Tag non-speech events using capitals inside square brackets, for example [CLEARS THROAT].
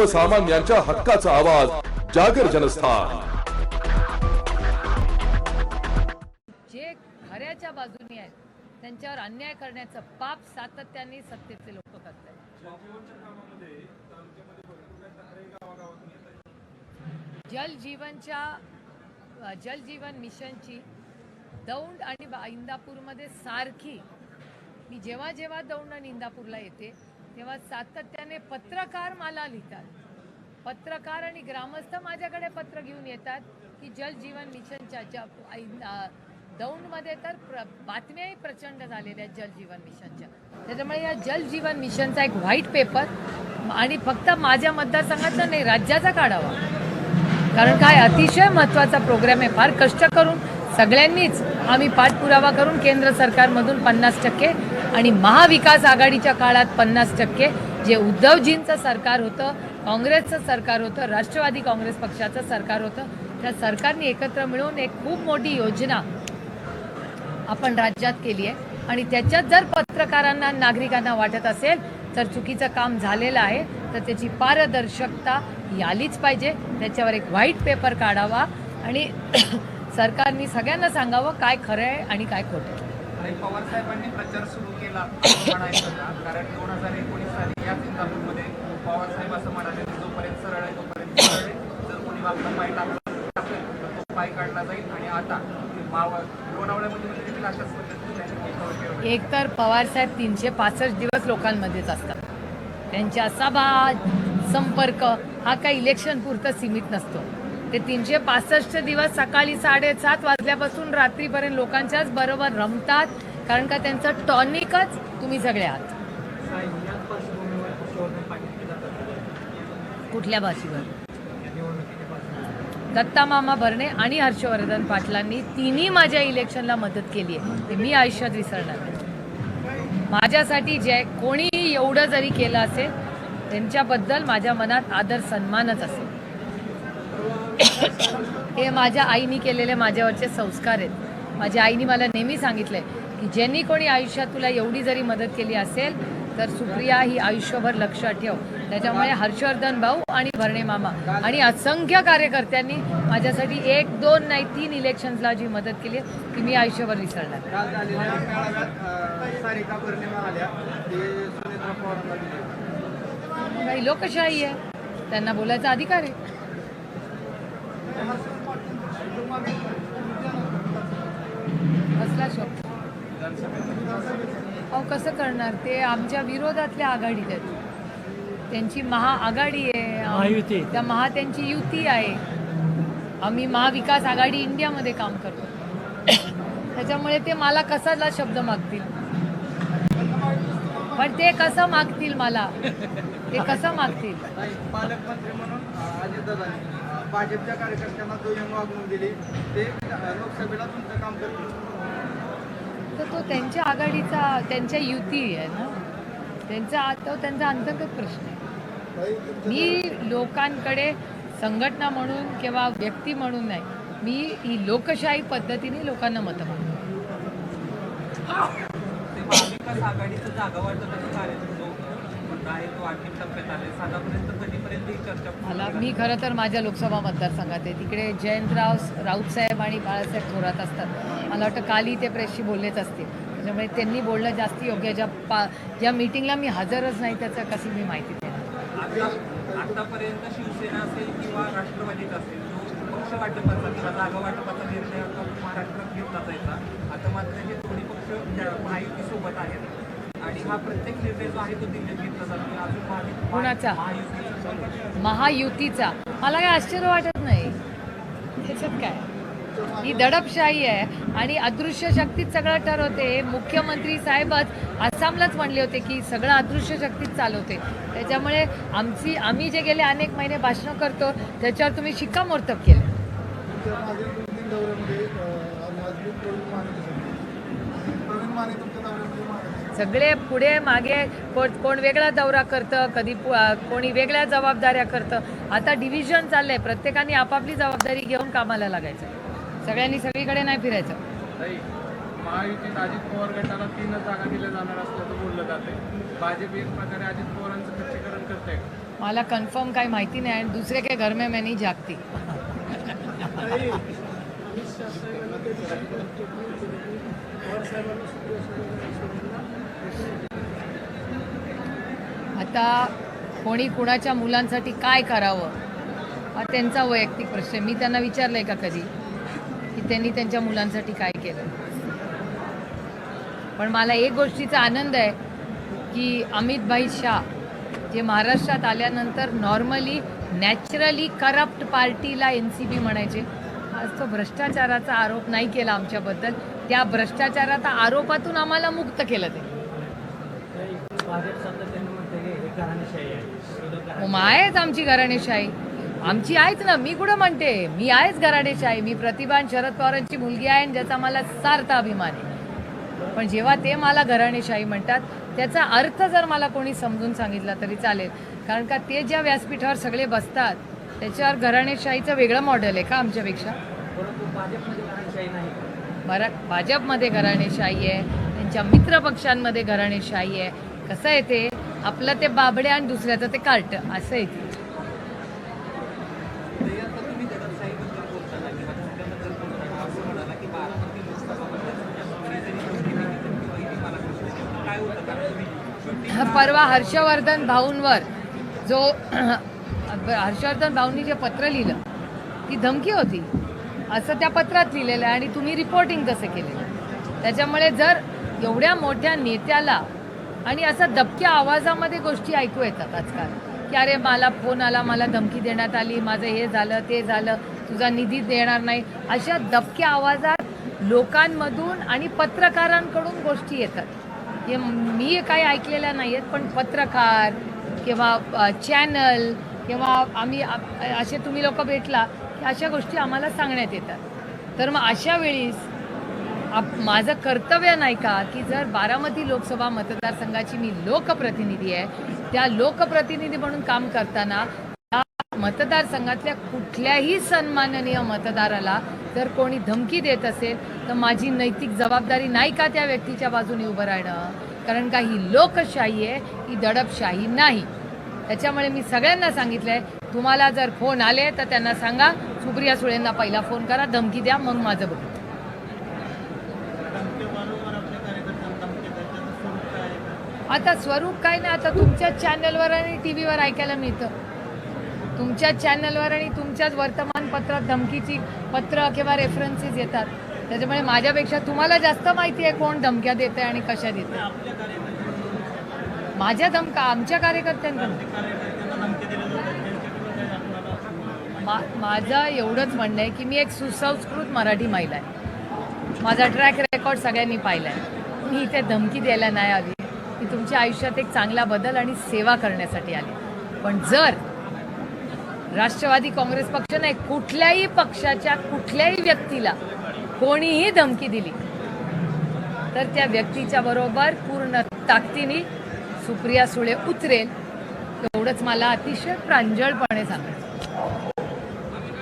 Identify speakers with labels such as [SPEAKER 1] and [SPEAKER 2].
[SPEAKER 1] सर्वसामान्यांच्या हक्काचा आवाज जागर जनस्थान.
[SPEAKER 2] जे खऱ्याच्या बाजूने आहेत त्यांच्यावर अन्याय करण्याचं पाप सातत्याने सत्तेचे लोक करत जल जीवनच्या जल जीवन मिशनची दौंड आणि इंदापूरमध्ये सारखी मी जेव्हा जेव्हा दौंड आणि इंदापूरला येते तेव्हा सातत्याने पत्रकार मला लिहितात. पत्रकार आणि ग्रामस्थ माझ्याकडे पत्र घेऊन येतात की जल जीवन मिशनच्या ज्या दौंडमध्ये तर प्र बातम्याही प्रचंड झालेल्या आहेत जल जीवन मिशनच्या त्याच्यामुळे या जल जीवन मिशनचा एक व्हाईट पेपर आणि फक्त माझ्या मतदारसंघातला नाही राज्याचा काढावा. कारण काय? अतिशय महत्त्वाचा प्रोग्राम आहे. फार कष्ट करून सगळ्यांनीच आम्ही पाठपुरावा करून केंद्र सरकारमधून पन्नास टक्के आणि महाविकास आघाडीच्या काळात पन्नास टक्के जे उद्धवजींचं सरकार होतं काँग्रेसचं सरकार होतं राष्ट्रवादी काँग्रेस पक्षाचं सरकार होतं त्या सरकारने एकत्र मिळून एक खूप मोठी योजना आपण राज्यात केली आहे. आणि त्याच्यात जर पत्रकारांना नागरिकांना वाटत असेल तर चुकीचं काम झालेलं आहे तर त्याची पारदर्शकता ही आलीच पाहिजे. त्याच्यावर एक व्हाईट पेपर काढावा आणि सरकारने सगळ्यांना सांगावं काय खरं आहे आणि काय खोटं
[SPEAKER 3] पवार साहेबांनी प्रचार सुरू केला. कारण दोन हजार एकोणीस साली याच इंदापूरमध्ये पवार साहेब असं म्हणाले की जोपर्यंत सरळ आहे तोपर्यंत सरळ आहे. जर कोणी आपला पाय टाकला असेल तर तो पाय काढला जाईल. आणि आता माव लोणावळ्यामध्ये देखील अशाच पद्धतीने
[SPEAKER 2] एकतर पवारसाहेब तीनशे पासष्ट दिवस लोकांमध्येच असतात. त्यांच्या सभा संपर्क हा काही इलेक्शन पुरतं सीमित नसतो. ते तीनशे पासष्ट दिवस सकाळी साडेसात वाजल्यापासून रात्रीपर्यंत लोकांच्याच बरोबर रमतात. कारण का त्यांचं टॉनिकच तुम्ही सगळे आहात. कुठल्या भाषेवर? दत्ता मामा भरणे आणि हर्षवर्धन पाटलांनी तिन्ही माझ्या इलेक्शनला मदत केली आहे. ते मी आयुष्यात विसरणार नाही. माझ्यासाठी जे कोणीही एवढं जरी केलं असेल त्यांच्याबद्दल माझ्या मनात आदर सन्मानच असेल. हे माझ्या आईने केलेले माझ्यावरचे संस्कार आहेत. माझ्या आईने मला नेहमी सांगितलंय की ज्यांनी कोणी आयुष्यात तुला एवढी जरी मदत केली असेल तर सुप्रिया ही आयुष्यभर लक्षात ठेव. त्याच्यामुळे हर्षवर्धन भाऊ आणि भरणे मामा आणि असंख्य कार्यकर्त्यांनी माझ्यासाठी एक दोन नाही तीन इलेक्शन्सला जी मदत केली ती मी आयुष्यभर विसरणार. लोकशाही आहे. त्यांना बोलायचा अधिकार आहे. कसला शब्द अहो कसं करणार? ते आमच्या विरोधातल्या आघाडीत आहेत. त्यांची महाआघाडी आहे. त्या महा त्यांची युती आहे. आम्ही महाविकास आघाडी इंडियामध्ये काम करतो. त्याच्यामुळे ते मला कसाला शब्द मागतील? पण ते कसं मागतील मला? ते कसं मागतील?
[SPEAKER 3] पालकमंत्री म्हणून अजितदादांनी. भाजपच्या कार्यकर्त्यांना दुय्यम वागणूक दिली ते लोकसभेला तुमचं काम करतील.
[SPEAKER 2] तर तो त्यांच्या आघाडीचा त्यांच्या युती आहे ना? त्यांचा तो त्यांचा अंतर्गत प्रश्न आहे. मी लोकांकडे संघटना म्हणून किंवा व्यक्ती म्हणून नाही मी ही लोकशाही पद्धतीने लोकांना मतं मागतो. मला? मी खरं तर माझ्या लोकसभा मतदारसंघात आहे. तिकडे जयंतराव राऊत साहेब आणि बाळासाहेब थोरात असतात. मला वाटतं कालही ते प्रेसशी बोललेच असतील. त्याच्यामुळे त्यांनी बोलणं जास्त योग्य. ज्या पा ज्या मीटिंगला मी हजरच नाही त्याचं कशी मी माहिती देणार?
[SPEAKER 4] आता आतापर्यंत शिवसेना असेल किंवा राष्ट्रवादीचा असेल पक्ष वाटपाचा किंवा जागा वाटपाचा निर्णय आता महाराष्ट्रात घेतला जायचा. आता मात्र हे दोन्ही पक्ष त्या महायुतीसोबत आहेत. आणि हा प्रत्येक निर्णय जो आहे तो दिल्लीत घेतला जातो. अजून महावि-
[SPEAKER 2] कुणाचा?
[SPEAKER 4] महायुतीचा. पण
[SPEAKER 2] महायुतीचा. मला काय आश्चर्य वाटत नाही. त्याच्यात काय? ही दडपशाही आहे आणि अदृश्य शक्तीत सगळं ठरवते. मुख्यमंत्री साहेबच आसामलाच म्हणले होते की सगळं अदृश्य शक्तीत चालवते. त्याच्यामुळे आमची आम्ही जे गेले अनेक महिने भाषणं करतो त्याच्यावर तुम्ही शिक्कामोर्तब केलं.
[SPEAKER 5] तुमच्या मागील दोन तीन दौऱ्यामध्ये अ, आणि आज मी प्रवीण माने दिसत प्रवीण माने तुमच्या दौऱ्यामध्ये मागे
[SPEAKER 2] सगळे पुढे मागे कोण कोण वेगळा दौरा करतं कधी कोणी वेगळ्या जबाबदाऱ्या करतं. आता डिव्हिजन चाललंय. प्रत्येकाने आपापली जबाबदारी घेऊन कामाला लागायचं. सगळ्यांनी सगळीकडे नाही फिरायचं.
[SPEAKER 6] महायुतीत अजित पवार गटाला तीनच जागा दिल्या जाणार असल्याचं बोललं जाते भाजप एक प्रकारे अजित पवारांचं खच्चीकरण करते
[SPEAKER 2] मला कन्फर्म काही माहिती नाही आणि दुसरे काही घर में मैं नहीं जागती आता कोणी कुणाच्या मुलांसाठी काय करावं? हा त्यांचा वैयक्तिक प्रश्न आहे. मी त्यांना विचारलंय का कधी? की त्यांनी त्यांच्या मुलांसाठी काय केलं? पण मला एक गोष्टीचा आनंद आहे की अमित भाई शाह जे महाराष्ट्रात आल्यानंतर नॉर्मली नॅचरली करप्ट पार्टीला एन सी बी म्हणायचे. आज तो भ्रष्टाचाराचा आरोप नाही केला आमच्याबद्दल. त्या भ्रष्टाचाराचा आरोपातून आम्हाला मुक्त केलं ते.
[SPEAKER 7] हो,
[SPEAKER 2] मग आहेच आमची घराणेशाही. आमची आहेच ना मी कुठं म्हणते? मी आहेच घराणेशाही. मी प्रतिभान शरद पवारांची मुलगी आहे आणि ज्याचा मला सार्थ अभिमान आहे. पण जेव्हा ते मला घराणेशाही म्हणतात त्याचा अर्थ जर मला कोणी समजून सांगितला तरी चालेल. कारण का ते ज्या व्यासपीठावर सगळे बसतात त्याच्यावर घराणेशाहीचं वेगळं मॉडेल आहे का आमच्यापेक्षा?
[SPEAKER 7] परंतु भाजपमध्ये घराणेशाही
[SPEAKER 2] आहे त्यांच्या मित्रपक्षांमध्ये घराणेशाही आहे. कसं आहे ते? आपलं ते बाबड्या आणि दुसऱ्याचं ते कार्ट असं आहे ते. [LAUGHS] परवा हर्षवर्धन भाऊंवर जो [CLEARS THROAT] हर्षवर्धन भाऊंनी जे पत्र लिहिलं ती धमकी होती. असं त्या पत्रात लिहिलेलं आहे आणि तुम्ही रिपोर्टिंग कसं केलेलं त्याच्यामुळे जर एवढ्या मोठ्या नेत्याला आणि असं दबक्या आवाजामध्ये गोष्टी ऐकू येतात आजकाल की अरे मला फोन आला मला धमकी देण्यात आली माझं हे झालं ते झालं तुझा निधी देणार नाही अशा दबक्या आवाजात लोकांमधून आणि पत्रकारांकडून गोष्टी येतात. हे मी काही ऐकलेल्या नाही आहेत पण पत्रकार किंवा चॅनल किंवा आम्ही असे तुम्ही लोक भेटला अशा गोष्टी आम्हाला सांगण्यात येतात. तर मग अशा वेळीस आप माझं कर्तव्य नाही का की जर बारामती लोकसभा मतदारसंघाची मी लोकप्रतिनिधी आहे त्या लोकप्रतिनिधी म्हणून काम करताना त्या मतदारसंघातल्या कुठल्याही सन्माननीय मतदाराला जर कोणी धमकी देत असेल तर माझी नैतिक जबाबदारी नाही का त्या व्यक्तीच्या बाजूने उभं राहणं? कारण का ही लोकशाही आहे ही दडपशाही नाही. त्याच्यामुळे मी सगळ्यांना सांगितलंय तुम्हाला जर फोन आले तर त्यांना सांगा सुप्रिया सुळेंना पहिला फोन करा धमकी द्या मग माझं बघू. आता स्वरूप काय नाही आता तुमच्याच चॅनलवर आणि टी व्हीवर ऐकायला मिळतं. तुमच्याच चॅनलवर आणि तुमच्याच वर्तमानपत्रात धमकीची पत्र किंवा रेफरन्सेस येतात. त्याच्यामुळे माझ्यापेक्षा तुम्हाला जास्त माहिती आहे कोण धमक्या देत आहे आणि कशा देत आहे माझ्या धमका आमच्या कार्यकर्त्यांकडून. मा माझं एवढंच म्हणणं आहे की मी एक सुसंस्कृत मराठी महिला आहे. माझा ट्रॅक रेकॉर्ड सगळ्यांनी पाहिला आहे मी इथे धमकी द्यायला नाही आली. की तुमच्या आयुष्यात एक चांगला बदल आणि सेवा करण्यासाठी आली. पण जर राष्ट्रवादी काँग्रेस पक्ष नाही कुठल्याही पक्षाच्या कुठल्याही व्यक्तीला कोणीही धमकी दिली तर त्या व्यक्तीच्या बरोबर पूर्ण ताकदीने सुप्रिया सुळे उतरेल एवढंच मला अतिशय प्रांजळपणे सांगायचं.